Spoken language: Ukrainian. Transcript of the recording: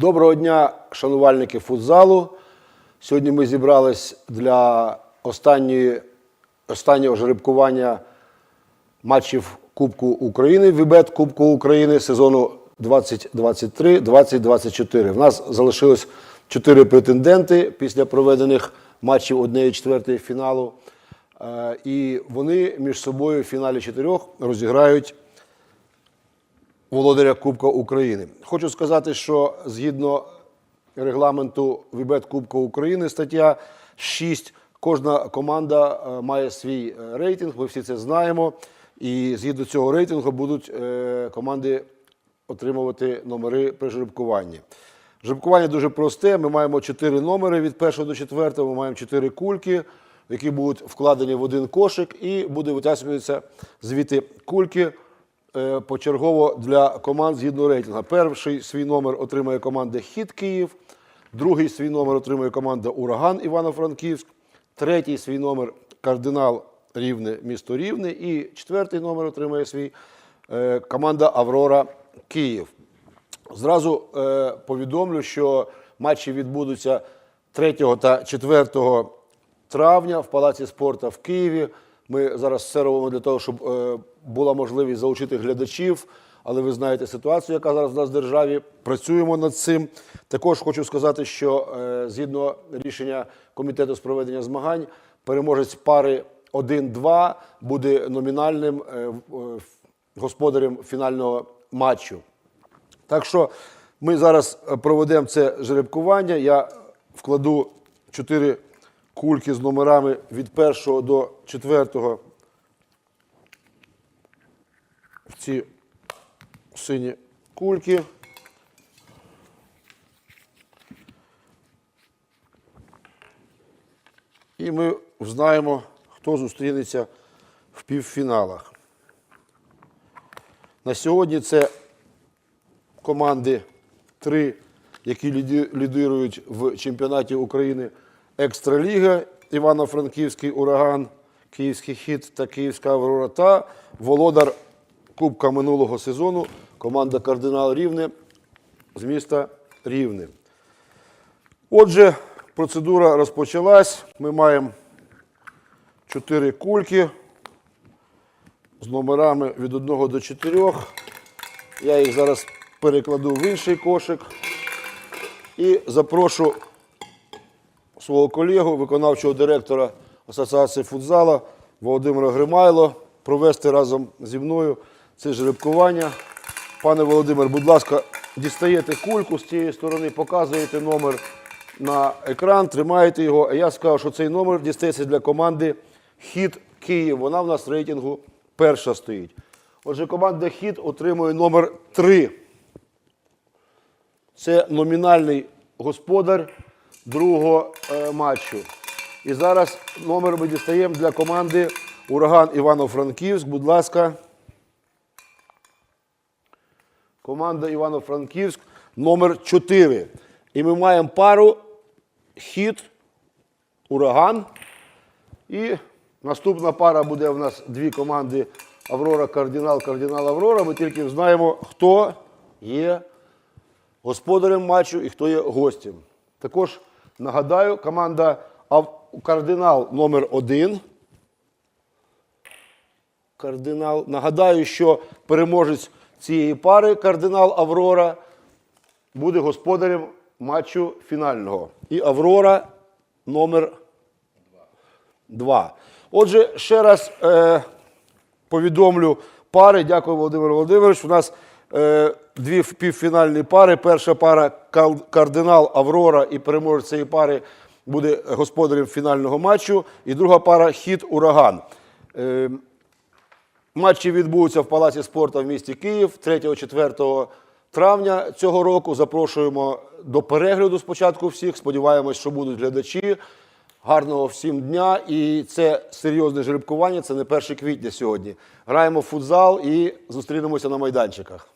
Доброго дня, шанувальники футзалу. Сьогодні ми зібрались для останньої, останнього жеребкування матчів Кубку України, Вібет Кубку України сезону 2023-2024. В нас залишилось чотири претенденти після проведених матчів 1-4 фіналу. Е, І вони між собою в фіналі чотирьох розіграють володаря Кубка України. Хочу сказати, що згідно регламенту Вібет Кубка України, стаття 6, кожна команда е, має свій е, рейтинг, ми всі це знаємо. І згідно цього рейтингу будуть е, команди отримувати номери при жеребкуванні. Жеребкування дуже просте. Ми маємо 4 номери від 1 до 4, ми маємо 4 кульки, які будуть вкладені в один кошик, і буде витягуватися звідти кульки почергово для команд згідно рейтингу. Перший свій номер отримає команда Хіт Київ, другий свій номер отримує команда Ураган Івано-Франківськ, третій свій номер Кардинал Рівне, місто Рівне, і четвертий номер отримує свій е, команда Аврора Київ. Зразу е, повідомлю, що матчі відбудуться 3 та 4 травня в Палаці спорту в Києві. Ми зараз все робимо для того, щоб е, була можливість залучити глядачів. Але ви знаєте ситуацію, яка зараз в нас в державі. Працюємо над цим. Також хочу сказати, що е, згідно рішення комітету з проведення змагань, переможець пари 1-2 буде номінальним е, господарем фінального матчу. Так що ми зараз проведемо це жеребкування. Я вкладу чотири кульки з номерами від першого до четвертого в ці сині кульки. І ми знаємо, хто зустрінеться в півфіналах. На сьогодні це команди три, які лідирують в чемпіонаті України Екстраліга, Івано-Франківський ураган, Київський хід та Київська Аврора та володар Кубка минулого сезону команда Кардинал Рівне з міста Рівне. Отже, процедура розпочалась. Ми маємо чотири кульки з номерами від 1 до 4. Я їх зараз перекладу в інший кошик і запрошу свого колегу, виконавчого директора Асоціації футзала Володимира Гримайло провести разом зі мною це жеребкування. Пане Володимир, будь ласка, дістаєте кульку з цієї сторони, показуєте номер на екран, тримаєте його. А я скажу, що цей номер дістається для команди Хід Київ. Вона в нас в рейтингу перша стоїть. Отже, команда Хід отримує номер 3. Це номінальний господар другого е, матчу. І зараз номер ми дістаємо для команди Ураган Івано-Франківськ. Будь ласка. Команда Івано-Франківськ номер 4. І ми маємо пару хід, ураган. І наступна пара буде в нас дві команди Аврора Кардинал, Кардинал Аврора. Ми тільки знаємо, хто є господарем матчу і хто є гостем. Також нагадаю, команда Кардинал номер 1 Кардинал. Нагадаю, що переможець цієї пари кардинал Аврора буде господарем матчу фінального. І Аврора номер 2. Отже, ще раз е, повідомлю пари. Дякую, Володимир Володимирович. У нас дві півфінальні пари. Перша пара кардинал Аврора і переможець цієї пари буде господарем фінального матчу. І друга пара хід ураган. Е, Матчі відбудуться в Палаці спорту в місті Київ 3-4 травня цього року. Запрошуємо до перегляду спочатку всіх. Сподіваємось, що будуть глядачі. Гарного всім дня. І це серйозне жеребкування, це не 1 квітня сьогодні. Граємо в футзал і зустрінемося на майданчиках.